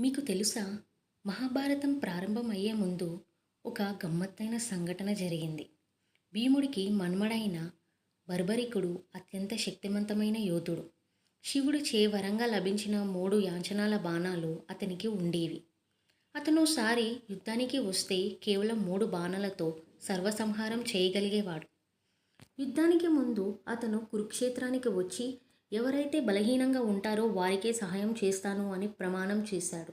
మీకు తెలుసా? మహాభారతం ప్రారంభమయ్యే ముందు ఒక గమ్మత్తైన సంఘటన జరిగింది. భీముడికి మన్మడైన బర్బరికుడు అత్యంత శక్తివంతమైన యోధుడు. శివుడు చే వరంగా లభించిన మూడు యాంచనాల బాణాలు అతనికి ఉండేవి. అతను సారి యుద్ధానికి వస్తే కేవలం మూడు బాణాలతో సర్వసంహారం చేయగలిగేవాడు. యుద్ధానికి ముందు అతను కురుక్షేత్రానికి వచ్చి ఎవరైతే బలహీనంగా ఉంటారో వారికే సహాయం చేస్తాను అని ప్రమాణం చేశాడు.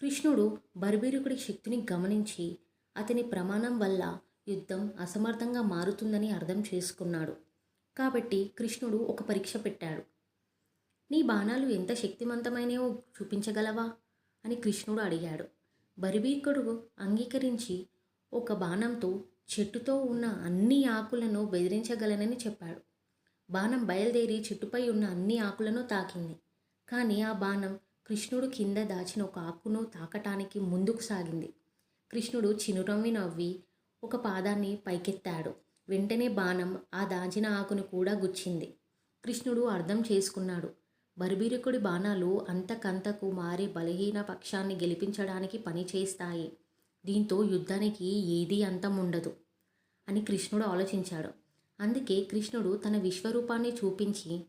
కృష్ణుడు బర్బీరుకుడి శక్తిని గమనించి అతని ప్రమాణం వల్ల యుద్ధం అసమర్థంగా మారుతుందని అర్థం చేసుకున్నాడు. కాబట్టి కృష్ణుడు ఒక పరీక్ష పెట్టాడు. నీ బాణాలు ఎంత శక్తివంతమైనవో చూపించగలవా? అని కృష్ణుడు అడిగాడు. బరిబీకుడు అంగీకరించి ఒక బాణంతో చెట్టుతో ఉన్న అన్ని ఆకులను బెదిరించగలనని చెప్పాడు. బాణం బయలుదేరి చెట్టుపై ఉన్న అన్ని ఆకులను తాకింది. కానీ ఆ బాణం కృష్ణుడు కింద దాచిన ఒక ఆకును తాకటానికి ముందుకు సాగింది. కృష్ణుడు చినురమ్మి నవ్వి ఒక పాదాన్ని పైకెత్తాడు. వెంటనే బాణం ఆ దాచిన ఆకును కూడా గుచ్చింది. కృష్ణుడు అర్థం చేసుకున్నాడు. బర్బీరకుడి బాణాలు అంతకంతకు మారి బలహీన పక్షాన్ని గెలిపించడానికి పనిచేస్తాయి దీంతో యుద్ధానికి ఏదీ అంతం ఉండదు అని కృష్ణుడు ఆలోచించాడు. అందుకే కృష్ణుడు తన విశ్వరూపాన్ని చూపించి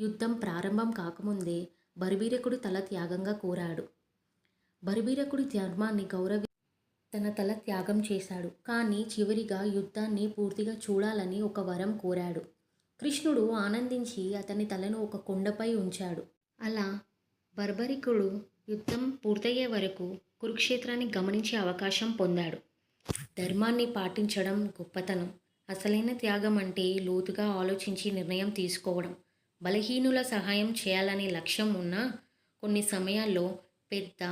యుద్ధం ప్రారంభం కాకముందే బర్బీరకుడి తల త్యాగంగా కోరాడు. బర్బీరకుడి ధర్మాన్ని గౌరవి తన తల త్యాగం చేశాడు. కానీ చివరిగా యుద్ధాన్ని పూర్తిగా చూడాలని ఒక వరం కోరాడు. కృష్ణుడు ఆనందించి అతని తలను ఒక కొండపై ఉంచాడు. అలా బర్బరికుడు యుద్ధం పూర్తయ్యే వరకు కురుక్షేత్రాన్ని గమనించే అవకాశం పొందాడు. ధర్మాన్ని పాటించడం గొప్పతనం. అసలైన త్యాగం అంటే లోతుగా ఆలోచించి నిర్ణయం తీసుకోవడం. బలహీనుల సహాయం చేయాలనే లక్ష్యం ఉన్నా కొన్ని సమయాల్లో పెద్ద